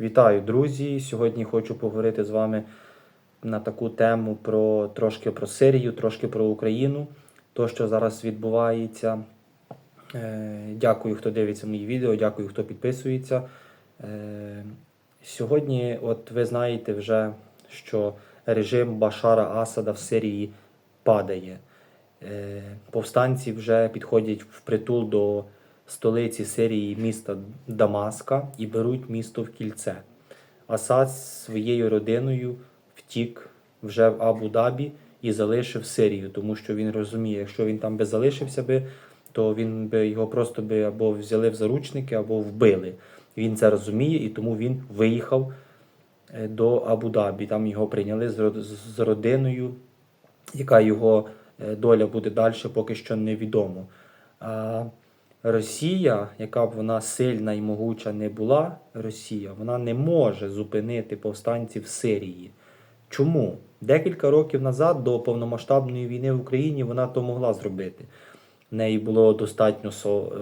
Вітаю, друзі! Сьогодні хочу поговорити з вами на таку тему про трошки про Сирію, трошки про Україну, то, що зараз відбувається. Е, Дякую, хто дивиться мої відео, дякую, хто підписується. Е, Сьогодні, от ви знаєте вже, що режим Башара Асада в Сирії падає. Е, Повстанці вже підходять впритул до столиці Сирії міста Дамаска і беруть місто в кільце. Асад з своєю родиною втік вже в Абу-Дабі і залишив Сирію, тому що він розуміє, якщо він там би залишився би, то він би його просто би або взяли в заручники, або вбили. Він це розуміє, і тому він виїхав е, до Абу-Дабі. Там його прийняли з родиною, яка його е, доля буде далі, поки що невідомо. Росія, яка б вона сильна і могуча не була, Росія, вона не може зупинити повстанців Сирії. Чому? Декілька років назад, до повномасштабної війни в Україні, вона то могла зробити. В неї було достатньо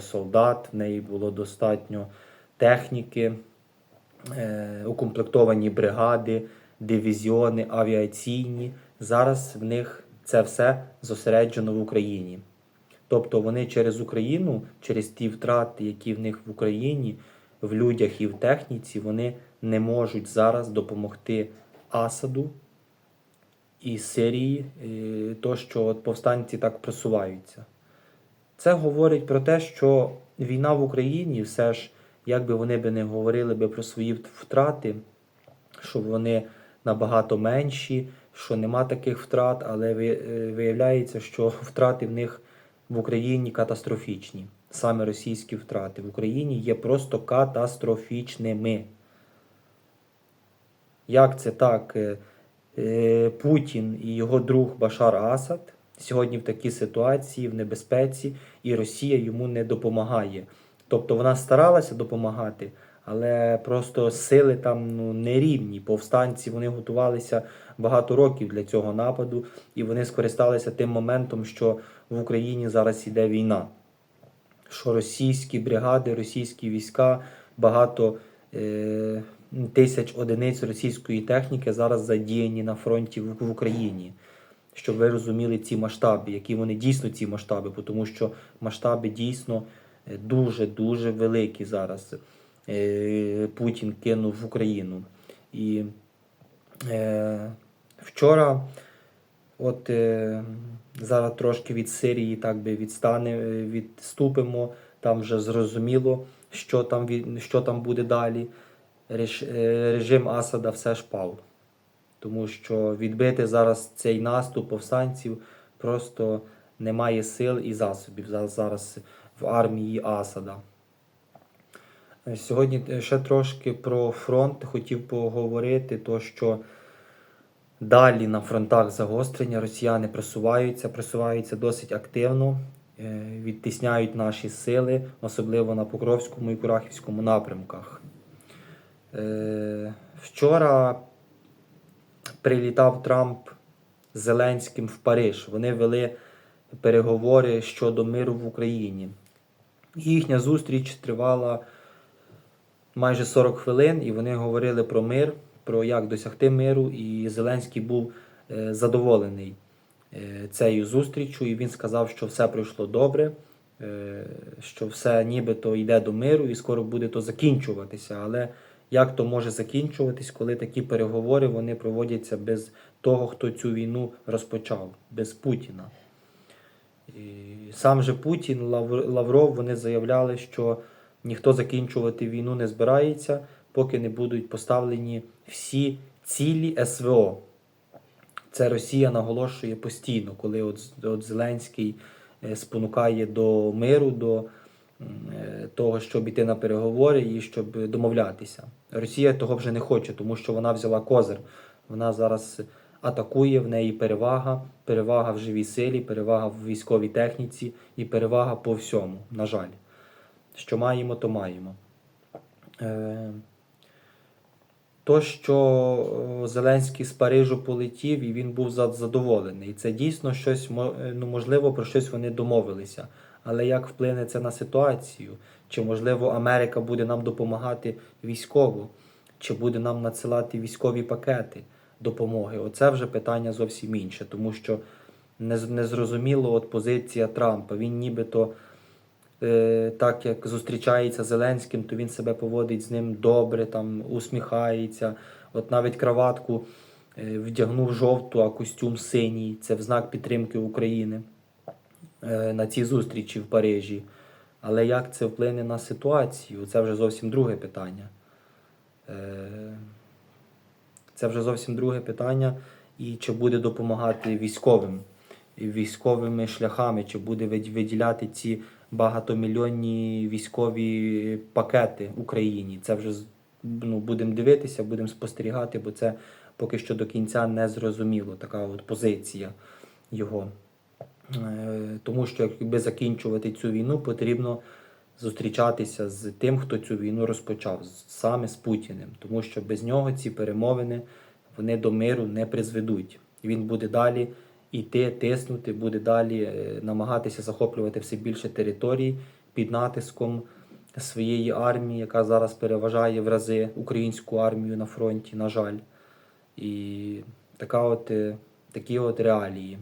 солдат, в неї було достатньо техніки, е, укомплектовані бригади, дивізіони, авіаційні. Зараз в них це все зосереджено в Україні. Тобто вони через Україну, через ті втрати, які в них в Україні, в людях і в техніці, вони не можуть зараз допомогти Асаду і Сирії, е, то, що от повстанці так просуваються. Це говорить про те, що війна в Україні, все ж, як би вони би не говорили би про свої втрати, що вони набагато менші, що нема таких втрат, але е, виявляється, що втрати в них в Україні катастрофічні. Саме російські втрати в Україні є просто катастрофічними. Як це так? Е, е, Путін і його друг Башар Асад сьогодні в такій ситуації, в небезпеці, і Росія йому не допомагає. Тобто вона старалася допомагати, але просто сили там ну, нерівні. Повстанці вони готувалися багато років для цього нападу, і вони скористалися тим моментом, що в Україні зараз іде війна. Що російські бригади, російські війська, багато е, тисяч одиниць російської техніки зараз задіяні на фронті в, в Україні. Щоб ви розуміли ці масштаби, які вони дійсно ці масштаби, тому що масштаби дійсно дуже-дуже великі зараз. Е, Путін кинув в Україну. І е, вчора, от е, зараз трошки від Сирії так би відстане, е, відступимо, там вже зрозуміло, що там, що там буде далі. Реж, е, режим Асада все ж пав. Тому що відбити зараз цей наступ повстанців просто немає сил і засобів за- зараз в армії Асада. Е, Сьогодні ще трошки про фронт хотів поговорити, то що далі на фронтах загострення росіяни просуваються, просуваються досить активно, е, відтисняють наші сили, особливо на Покровському і Курахівському напрямках. Е, Вчора прилітав Трамп з Зеленським в Париж. Вони вели переговори щодо миру в Україні. Їхня зустріч тривала майже 40 хвилин, і вони говорили про мир, про як досягти миру. І Зеленський був е, задоволений е, цією зустрічю, і він сказав, що все пройшло добре, е, що все нібито йде до миру і скоро буде то закінчуватися. Але як то може закінчуватись, коли такі переговори вони проводяться без того, хто цю війну розпочав, без Путіна? І сам же Путін, Лавров, вони заявляли, що ніхто закінчувати війну не збирається, поки не будуть поставлені всі цілі СВО. Це Росія наголошує постійно, коли от, от Зеленський е, спонукає до миру, до е, того, щоб іти на переговори і щоб домовлятися. Росія того вже не хоче, тому що вона взяла козир. Вона зараз атакує, в неї перевага, перевага в живій силі, перевага в військовій техніці і перевага по всьому, на жаль. Що маємо, то маємо. То, що е, Зеленський з Парижу полетів і він був за- задоволений. Це дійсно щось е, ну, можливо про щось вони домовилися. Але як вплине це на ситуацію? Чи можливо Америка буде нам допомагати військово? чи буде нам надсилати військові пакети допомоги. Оце вже питання зовсім інше, тому що не, з- не зрозуміло от позиція Трампа. Він нібито так як зустрічається з Зеленським, то він себе поводить з ним добре, там усміхається. От навіть краватку е, вдягнув жовту, а костюм синій. Це в знак підтримки України е, на цій зустрічі в Парижі. Але як це вплине на ситуацію? Це вже зовсім друге питання. Е, Це вже зовсім друге питання. І чи буде допомагати військовим, військовими шляхами, чи буде виділяти ці багатомільйонні військові пакети Україні. Це вже ну, будемо дивитися, будемо спостерігати, бо це поки що до кінця не зрозуміло, така от позиція його. Е, Тому що якби закінчувати цю війну, потрібно зустрічатися з тим, хто цю війну розпочав, саме з Путіним. Тому що без нього ці перемовини вони до миру не призведуть. Він буде далі йти, тиснути, буде далі е, намагатися захоплювати все більше територій під натиском своєї армії, яка зараз переважає в рази українську армію на фронті, на жаль. І така от, е, такі от реалії.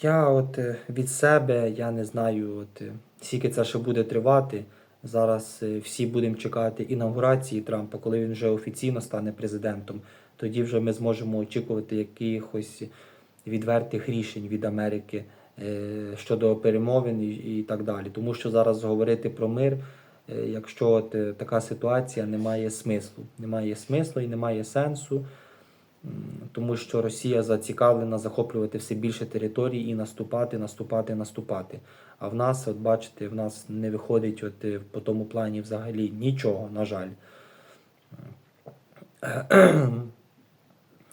Я от е, від себе, я не знаю, от скільки це ще буде тривати. Зараз всі будемо чекати інаугурації Трампа, коли він вже офіційно стане президентом. Тоді вже ми зможемо очікувати якихось відвертих рішень від Америки е, щодо перемовин і, так далі. Тому що зараз говорити про мир, е, якщо от е, така ситуація, немає смислу. Немає смислу і немає сенсу. Тому що Росія зацікавлена захоплювати все більше територій і наступати, наступати, наступати. А в нас, от бачите, в нас не виходить от, по тому плані взагалі нічого, на жаль.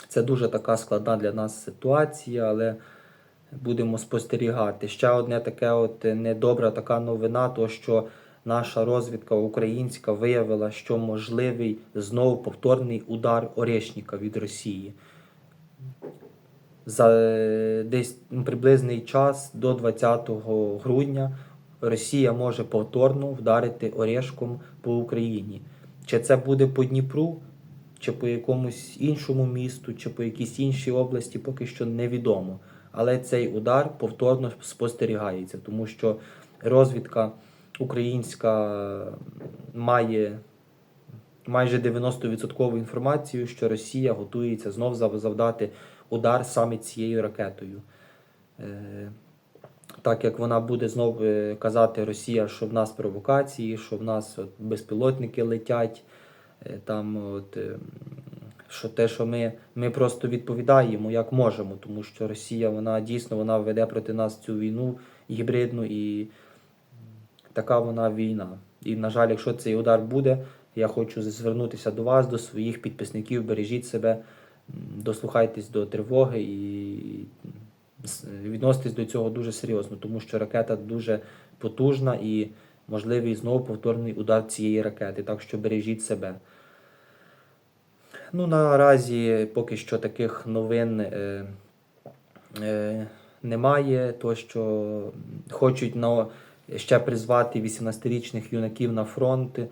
Це дуже така складна для нас ситуація, але будемо спостерігати. Ще одне таке от недобра така новина, то що наша розвідка українська виявила, що можливий знову повторний удар Орешника від Росії. За е, десь приблизний час до 20 грудня Росія може повторно вдарити Орешком по Україні. Чи це буде по Дніпру, чи по якомусь іншому місту, чи по якійсь іншій області, поки що невідомо. Але цей удар повторно спостерігається, тому що розвідка українська має майже 90% інформацію, що Росія готується знов зав- завдати удар саме цією ракетою. Е, Так як вона буде знов е, казати Росія, що в нас провокації, що в нас безпілотники летять, там от, е, що те, що ми, ми просто відповідаємо як можемо, тому що Росія вона дійсно вона веде проти нас цю війну гібридну і така вона війна. І, на жаль, якщо цей удар буде, я хочу звернутися до вас, до своїх підписників, бережіть себе, дослухайтесь до тривоги і відноситесь до цього дуже серйозно, тому що ракета дуже потужна і можливий знову повторний удар цієї ракети. Так що бережіть себе. Ну, наразі поки що таких новин е, е, немає. То, що хочуть на, ще призвати 18-річних юнаків на фронт е,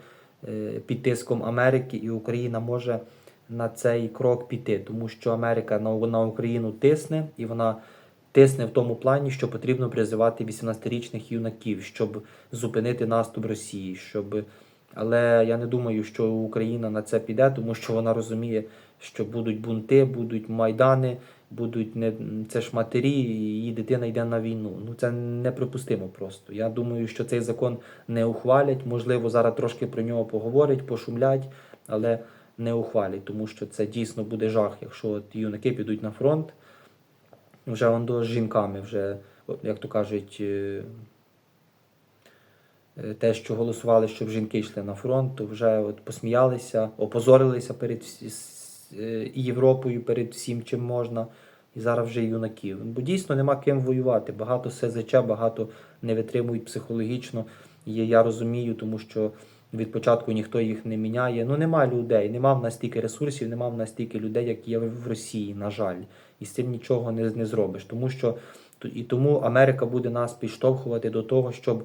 під тиском Америки, і Україна може на цей крок піти, тому що Америка на, на Україну тисне, і вона тисне в тому плані, що потрібно призивати 18-річних юнаків, щоб зупинити наступ Росії. Щоб... Але я не думаю, що Україна на це піде, тому що вона розуміє, що будуть бунти, будуть майдани, будуть не це ж матері, і її дитина йде на війну. Ну це неприпустимо просто. Я думаю, що цей закон не ухвалять. Можливо, зараз трошки про нього поговорять, пошумлять, але не ухвалять, тому що це дійсно буде жах, якщо от юнаки підуть на фронт. Вже он з жінками, вже, як то кажуть, е, е, те, що голосували, щоб жінки йшли на фронт, то вже от посміялися, опозорилися перед е, Європою, перед всім, чим можна. І зараз вже юнаків. Бо дійсно нема ким воювати. Багато СЗЧ, багато не витримують психологічно. Я розумію, тому що від початку ніхто їх не міняє. Ну нема людей, нема в нас стільки ресурсів, нема в нас стільки людей, як є в Росії, на жаль. І з цим нічого не, не зробиш. Тому що і тому Америка буде нас підштовхувати до того, щоб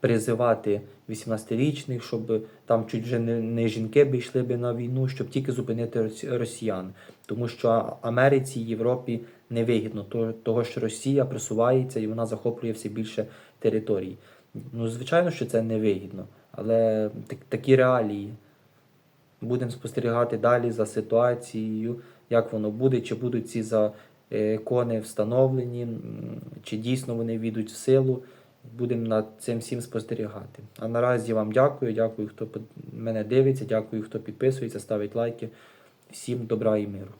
призивати 18-річних, щоб там чуть вже не, не жінки би йшли би на війну, щоб тільки зупинити росіян. Тому що Америці Європі невигідно то- того, що Росія просувається і вона захоплює все більше територій. Ну, звичайно, що це невигідно, але так, такі реалії. Будемо спостерігати далі за ситуацією, як воно буде, чи будуть ці закони встановлені, чи дійсно вони війдуть в силу. Будемо над цим всім спостерігати. А наразі вам дякую. Дякую, хто мене дивиться, дякую, хто підписується, ставить лайки. Всім добра і миру.